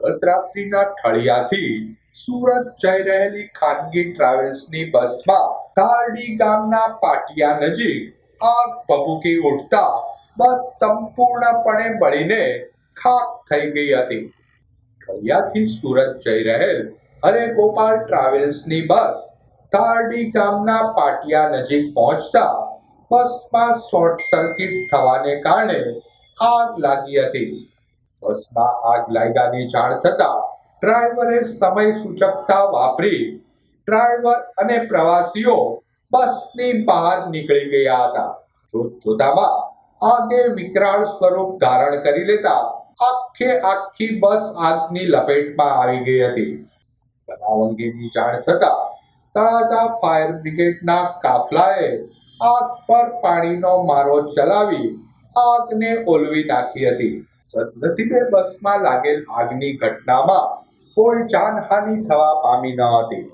ગત ઠળિયાથી સુરત જઈ રહેલી ખાનગી ટ્રાવેલ્સની બસમાં કારડી ગામના પાટિયા નજીક આગ ભભૂકી ઉઠતા બસ સંપૂર્ણપણે બળીને ખાક થઈ ગઈ હતી. ઠળિયાથી સુરત જઈ રહેલ હરે ગોપાલ ટ્રાવેલ્સની બસ કારડી ગામના પાટિયા નજીક પહોંચતા બસમાં શોર્ટ સર્કિટ થવાને કારણે આગ લાગી હતી. બસમાં આગ લાગ્યાની જાણ થતા ડ્રાઈવરે સમય સૂચકતા વાપરી ડ્રાઈવર અને પ્રવાસીઓ બસની બહાર નીકળી ગયા હતા. જોત જોતામાં આગે વિકરાળ સ્વરૂપ ધારણ કરી લેતા આખે આખી બસ આગની લપેટમાં આવી ગઈ હતી. બનાવ અંગેની જાણ થતા તળાજા ફાયર બ્રિગેડના કાફલાએ આગ પર પાણીનો મારો ચલાવી આગને ઓલવી નાખી હતી. સદનસીબે બસમાં લાગેલ આગની ઘટનામાં કોઈ જાનહાનિ થવા પામી ન હતી.